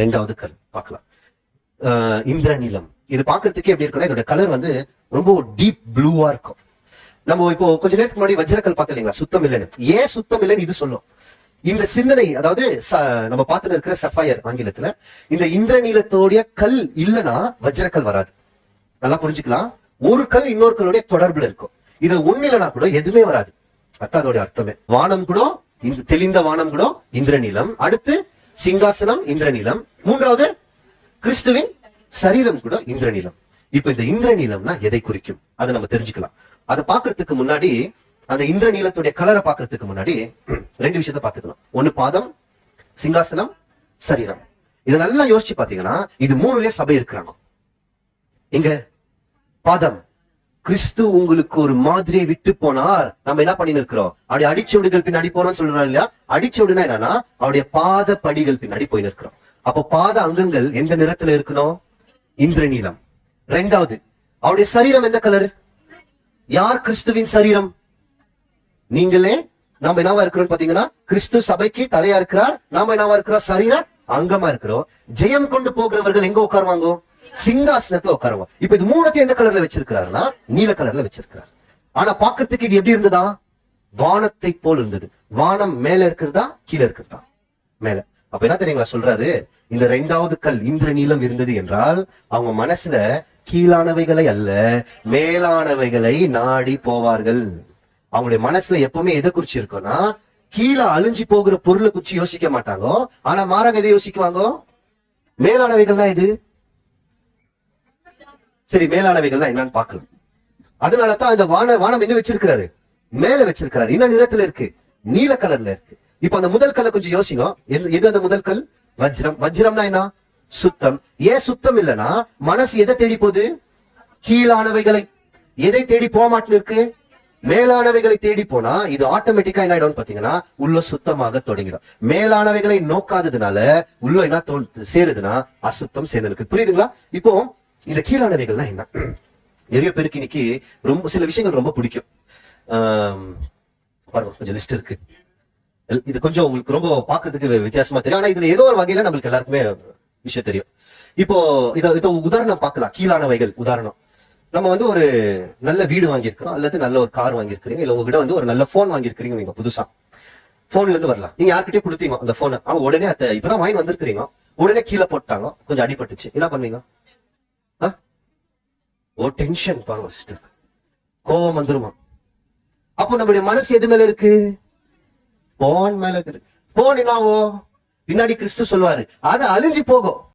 ரெண்டாவது கல் பார்க்கலாம். இந்திர இந்திரநீலம். இது பாக்குறதுக்கே எப்படி இருக்குன்னா இதோட கலர் வந்து ரொம்ப டீப் ப்ளூவா இருக்கும். நம்ம இப்போ கொஞ்ச நேரத்துக்கு முன்னாடி வஜ்ரக்கல் பார்க்க இல்லைங்களா? சுத்தம் இல்லைன்னு. ஏன் சுத்தம் இல்லைன்னு இது சொல்லும். இந்த சிந்தனை அதாவது நம்ம பார்த்துட்டு இருக்கிற சஃபயர் ஆங்கிலத்துல இந்த இந்திரநீலத்தோடைய கல் இல்லைன்னா வஜ்ரக்கல் வராது. நல்லா புரிஞ்சுக்கலாம்? ஒரு கல் இன்னொரு கல்லுடைய தொடர்புல இருக்கும். இதுல ஒண்ணு இல்லைனா கூட எதுவுமே வராது. அதான் அதோட அர்த்தமே. வானம் கூட இந்த தெளிந்த வானம் கூட இந்திரநீலம். அடுத்து சிங்காசனம் இந்திரநீலம். மூன்றாவது கிறிஸ்துவின் சரீரம் கூட இந்திரநீலம். இப்ப இந்த இந்திரநீலம்னா எதை குறிக்கும்? அதை நம்ம தெரிஞ்சுக்கலாம். அதை பாக்குறதுக்கு முன்னாடி அந்த இந்திரநீலத்துடைய கலரை பாக்குறதுக்கு முன்னாடி ரெண்டு விஷயத்த பாத்துக்கலாம் ஒண்ணு பாதம் சிங்காசனம் சரீரம். இதை நல்லா யோசிச்சு பாத்தீங்கன்னா இது மூணுலயே சபை இருக்கிறாங்க. இங்க பாதம். கிறிஸ்து உங்களுக்கு ஒரு மாதிரியை விட்டு போனார். நம்ம என்ன பண்ணி இருக்கிறோம் அவருடைய அடிச்சுவடுகள் பின்னாடி போறோம்னு சொல்றோம் இல்லையா? அடிச்சுவடுனா என்னன்னா அவருடைய பாத படிகள் பின்னாடி போய் நிற்கிறோம். அப்போ பாத அங்கங்கள் எந்த நிறத்துல இருக்கணும்? இந்திர நீளம் ரெண்டாவது அவருடைய சரீரம் எந்த கலர் யார் கிறிஸ்துவின் சரீரம்? நீங்களே. நாம என்னவா இருக்கிறோம் பாத்தீங்கன்னா கிறிஸ்து சபைக்கு தலையா இருக்கிறார். நாம என்னவா இருக்கிறோம்? சரீர அங்கமா இருக்கிறோம். ஜெயம் கொண்டு போகிறவர்கள் எங்க உட்காருவாங்க? சிங்காசனத்துல உட்காருவோம். இப்ப இது மூணத்தையும் எந்த கலர்ல வச்சிருக்கிறாருன்னா நீல கலர்ல வச்சிருக்கிறார். ஆனா பாக்குறதுக்கு இது எப்படி இருந்ததா? வானத்தை போல் இருந்தது. வானம் மேல இருக்கிறதா? கீழே இருக்கிறதா? மேல. அப்ப என்ன தெரியுங்களா சொல்றாரு? இந்த ரெண்டாவது கல் இந்திர நீலம் இருந்தது என்றால் அவங்க மனசுல கீழானவைகளை அல்ல மேலானவைகளை நாடி போவார்கள். அவங்களுடைய மனசுல எப்பவுமே எதை குறிச்சு இருக்கும்னா கீழே அழிஞ்சு போகிற பொருளை குறிச்சு யோசிக்க மாட்டாங்க. ஆனா மாறாக எதை யோசிக்குவாங்க? மேலானவைகள் தான் இது சரி மேலானவைகள் தான் என்னன்னு பார்க்கலாம். அதனாலதான் இந்த வான வானம் என்ன வச்சிருக்கிறாரு? மேல வச்சிருக்கிறாரு. என்ன நிறத்துல இருக்கு. நீல கலர்ல இருக்கு. இப்ப அந்த முதல் கல்லை கொஞ்சம் யோசிங்க. எது அந்த முதல் கல்? வஜ்ரம். வஜ்ரம்னா என்ன? சுத்தம். ஏன் சுத்தம் இல்லைன்னா மனசு எதை தேடி போகுது? கீழானவைகளை. எதை தேடி போக மாட்டேன்னு இருக்கு? மேலானவைகளை தேடி போனா இது ஆட்டோமேட்டிக்கா என்ன ஆயிடும் பாத்தீங்கன்னா உள்ள சுத்தமாக தொடங்கிடும். மேலானவைகளை நோக்காததுனால உள்ள என்ன தோ சேருதுன்னா அசுத்தம் சேர்ந்து புரியுதுங்களா? இப்போ இந்த கீழானவைகள்லாம் என்ன நிறைய பேருக்கு இன்னைக்கு ரொம்ப சில விஷயங்கள் ரொம்ப பிடிக்கும். பாருங்க கொஞ்சம் லிஸ்ட் இருக்கு. இது கொஞ்சம் உங்களுக்கு ரொம்ப பாக்குறதுக்கு வித்தியாசமா தெரியும். ஆனா இதுல ஏதோ ஒரு வகையில நம்மளுக்கு எல்லாருக்குமே விஷயம் தெரியும். இப்போ இத இத உதாரணம் பார்க்கலாம். கீழானவைகள் உதாரணம். நம்ம வந்து ஒரு நல்ல வீடு வாங்கியிருக்கிறோம். அல்லது நல்ல ஒரு கார் வாங்கியிருக்கிறீங்க. இல்ல உங்ககிட்ட வந்து ஒரு நல்ல போன் வாங்கியிருக்கிறீங்க. நீங்க புதுசா. போன்ல இருந்து வரலாம். நீங்க யார்கிட்டயே கொடுத்தீங்க அந்த போனை அவங்க உடனே அத இப்பதான் வாங்கி வந்திருக்கிறீங்க. உடனே கீழே போட்டாங்க. கொஞ்சம் அடிபட்டுச்சு. என்ன பண்ணுவீங்க? ஓ டென்ஷன் பாருங்க சிஸ்டர் கோபம் வந்துருமா? அப்போ நம்மளுடைய மனசு எது மேல இருக்கு? போன் மேல இருக்குது. போன் என்னாவோ? பின்னாடி கிறிஸ்து சொல்லுவாரு அது அழிஞ்சு போகும்.